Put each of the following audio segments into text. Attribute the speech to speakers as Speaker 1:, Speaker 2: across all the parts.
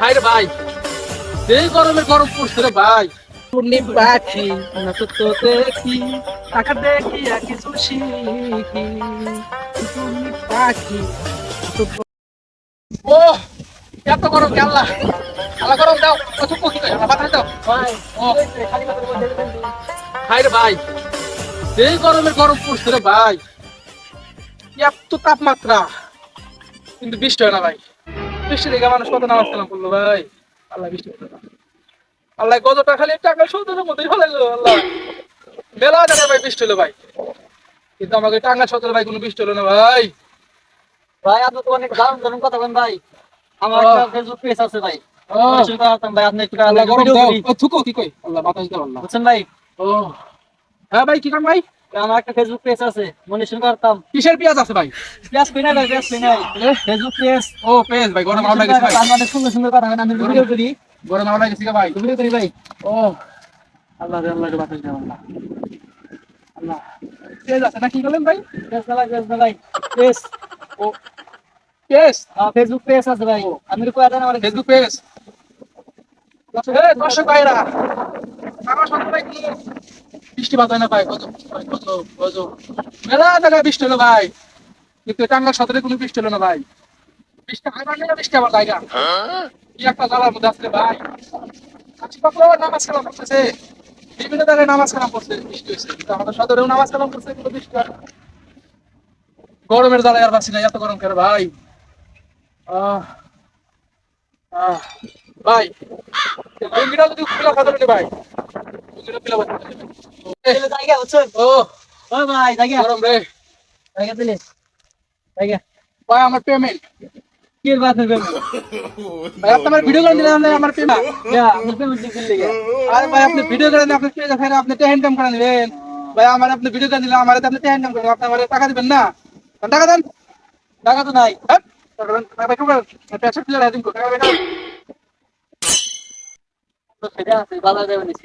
Speaker 1: High রে ভাই। এই গরমে গরম পড়ছে রে ভাই। পাখি দেখি টাকা দেখি আর কিছু শিখি। পূর্ণি পাখি ও এত গরম আল্লাহ। গরম দাও কত কি কই বাতাস দাও।
Speaker 2: ভাই
Speaker 1: ও। হাই রে ভাই। এই গরমে গরম পড়ছে রে ভাই। এত তাপমাত্রা। কিন্তু বৃষ্টি হয় না ভাই। বৃষ্টি দেখে মানুষ কত নামাজ কালাম করল ভাই। আল্লাহ বৃষ্টি আল্লাহ কতটা খালি টাকা সৌদের মধ্যেই ফেলাইলো আল্লাহ। মেলা জায়গায় ভাই বৃষ্টি হলো ভাই। কিন্তু আমাকে টাঙ্গা সতেরো ভাই কোনো বৃষ্টি হলো না ভাই।
Speaker 2: ভাই আপনি তো অনেক দারুণ দারুণ কথা বলেন ভাই। আমার একটা ফেসবুক পেজ আছে ভাই। ভাই আপনি একটু
Speaker 1: আল্লাহ গরম
Speaker 2: ভিডিও
Speaker 1: দাও ও, থুকো কি কই? আল্লাহ বাতাস দাও আল্লাহ।
Speaker 2: বুঝছেন ভাই?
Speaker 1: ও। হ্যাঁ ভাই কি কাম ভাই?
Speaker 2: আমার একটা ফেসবুক পেজ আছে মনে শুনে করতাম।
Speaker 1: কিসের আছে ভাই?
Speaker 2: পেজ পেনাই ভাই পেজ পেনাই ফেসবুক পেজ
Speaker 1: ও পেঁয়াজ ভাই গরম ভাই।
Speaker 2: অনেক সুন্দর সুন্দর কথা আমি ভিডিও করি।
Speaker 1: গরম আওলা গেছে ভাই।
Speaker 2: ভিডিও করি ভাই।
Speaker 1: ও। আল্লাহ রে আল্লাহ রে বাতাস দাও আল্লাহ। আল্লাহ। পেঁয়াজ আছে না কি বলেন ভাই?
Speaker 2: পেজ না পেজ না ভাই পেজ
Speaker 1: ও
Speaker 2: ফেসবুক পেজ আছে ভাই। আমি কয়ে দেন আমার
Speaker 1: ফেসবুক পেজ দর্শক ভাইরা আমার সাথে কি বৃষ্টি বাদ হয় না ভাই, কত কত মেলা জায়গায় বৃষ্টি হলো ভাই। কিন্তু কোনো বৃষ্টি হলো না ভাই। বৃষ্টি মানে বৃষ্টি আমার জায়গা। কি একটা জ্বালার মধ্যে আসলে ভাই। কাছি পাকলো নামাজ কালাম করতেছে। বিভিন্ন জায়গায় নামাজ করছে, বৃষ্টি হয়েছে। কিন্তু আমাদের সদরেও নামাজ কালাম করছে, কিন্তু বৃষ্টি হয় গরমের জ্বালায় আর বাঁচি না, এত গরম কেন ভাই? আহ আহ, ভাই লুঙ্গিটা যদি খুলে ভাই?
Speaker 2: ভাই
Speaker 1: আমার পেমেন্ট
Speaker 2: কি বাত হবে
Speaker 1: ভাই আপনি আমার ভিডিও করে দিলেন আমার পেমেন্ট
Speaker 2: ইয়া পেমেন্ট দিতে লিগে
Speaker 1: আরে যাবেন আমার আমার আমার টাকা দিবেন না টাকা দেন
Speaker 2: টাকা তো নাই
Speaker 1: হ্যাঁ টাকা
Speaker 2: তো সেটা বাজার যাবে নিছি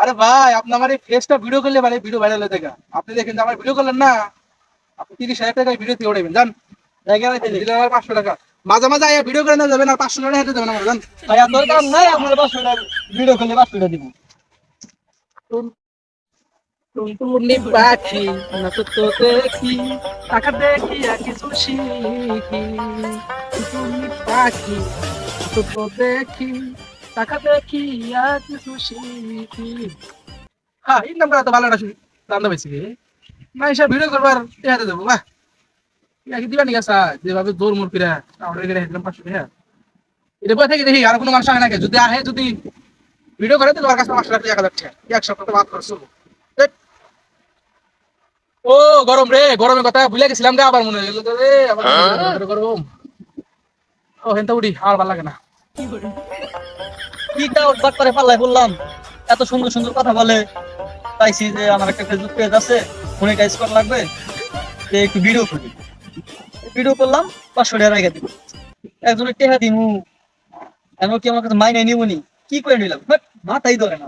Speaker 2: আরে ভাই,
Speaker 1: আপনি আমার এই ফেসটা ভিডিও করলে মানে ভিডিও ভাইরাল হয়ে থাকে। আপনি দেখেন আমার ভিডিও করলেন না, আপনি তিরিশ হাজার টাকা ভিডিও দিয়ে উঠাবেন জান?
Speaker 2: ভাই
Speaker 1: পাঁচশো টাকা। মাঝে মাঝে আয়া ভিডিও করে না যাবেন, আর পাঁচশো টাকা হেঁটে দেবেন আমার, জান?
Speaker 2: ভাই আর তোর নাই টাকা ভিডিও করলে পাঁচশো টাকা দিব।
Speaker 1: পাখি নাচত দেখি, টাকা দেখি, আর পাখি নাচত দেখি। টাকা দেখি আর কিছু শিখি হ্যাঁ এই নামটা তো ভালো শুনি দাম বেশি না এসব দেবো নিকা স্যার যেভাবে দৌড় মোড় ফিরে আমরা এখানে থেকে দেখি আর কোনো মানুষ যদি আহে যদি ভিডিও করে তো তোমার কাছে পাঁচশো টাকা এক হাজার সপ্তাহ ও গরম রে গরমের কথা ভুলে গেছিলাম রে আবার মনে হয়ে গেল রে আবার গরম ও হেনটা উঠি আর ভালো লাগে না
Speaker 2: কি কাউট বাট করে পাল্লাই বললাম, এত সুন্দর সুন্দর কথা বলে, পাইছি যে আমার একটা ফেসবুক পেজ আছে মনিটাইজ করা লাগবে, যে একটু ভিডিও করি ভিডিও করলাম, পাঁচশো টাকা রেখে দিব একজনের টেহা দিমু। এমন কি আমার কাছে মাইনে নিবনি কি করে নিলাম? বাট মাথাই ধরে না।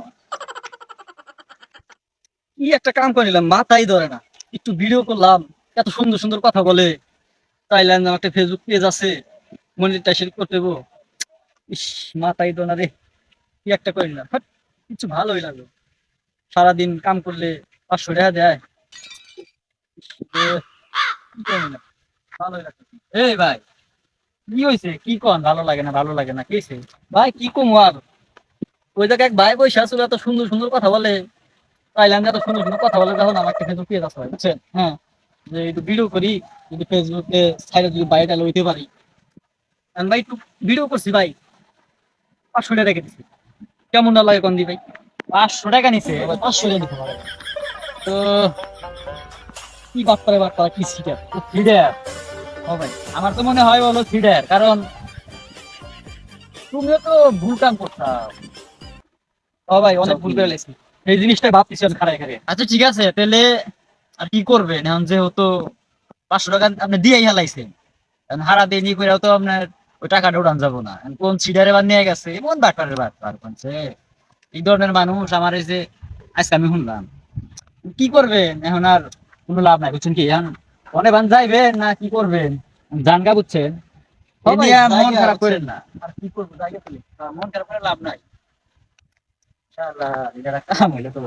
Speaker 2: কি একটা কাম করে নিলাম, মাথাই ধরে না। একটু ভিডিও করলাম, এত সুন্দর সুন্দর কথা বলে তাইলেন আমার একটা ফেসবুক পেজ আছে মনিটাইজেশন করতে। ইস, মাথাই ধরে না রে। কি একটা করি না কিছু ভালোই লাগল। সারাদিন কাম করলে পাঁচশো টাকা দেয়। এই ভাই, কি হয়েছে কি কন? ভালো লাগে না, ভালো লাগে না। কি ভাই, কি কম আর? ওই জায়গায় এক ভাই বসে আসলে এত সুন্দর সুন্দর কথা বলে। তাইলাম এত সুন্দর সুন্দর কথা বলে তখন আমার কাছে ঢুকিয়ে যাচ্ছে বুঝছেন? হ্যাঁ। যে একটু ভিডিও করি, যদি ফেসবুকে সাইডে যদি বাইরে লইতে পারি। ভাই, একটু ভিডিও করছি ভাই। পাঁচশো টাকা রেখে দিছি। কেমন না লাগে কোন দি ভাই? পাঁচশো টাকা নিছে। এবার পাঁচশো টাকা দিতে পারে তো কি কি সিটার সিটার ও ভাই আমার তো মনে হয় বলো সিটার কারণ তুমিও তো ভুল কাম করতাম ও ভাই অনেক ভুল করে লেছি এই জিনিসটা ভাবতেছি আমি খারাই খারাই। আচ্ছা ঠিক আছে তাহলে আর কি করবেন এখন যেহেতু পাঁচশো টাকা আপনি দিয়েই হালাইছেন। এখন হারা দিয়ে নিয়ে করে তো আপনার ওই টাকাটা উড়ান যাব না। কোন সিডারে বা নিয়ে গেছে? এমন বাটপারের বাটপার কোনছে এই ধরনের মানুষ আমার এই যে আজকে আমি শুনলাম কি করবেন? এখন আর কোনো লাভ নাই বুঝছেন কি? এখন অনেক বান যাইবেন না কি করবেন? জানগা বুঝছেন? এ
Speaker 1: সবাই
Speaker 2: নিয়ে মন খারাপ। করেন না। আর কি করব? জায়গা মন খারাপ করে লাভ নাই। ইনশাআল্লাহ এটা কাম হইলে তো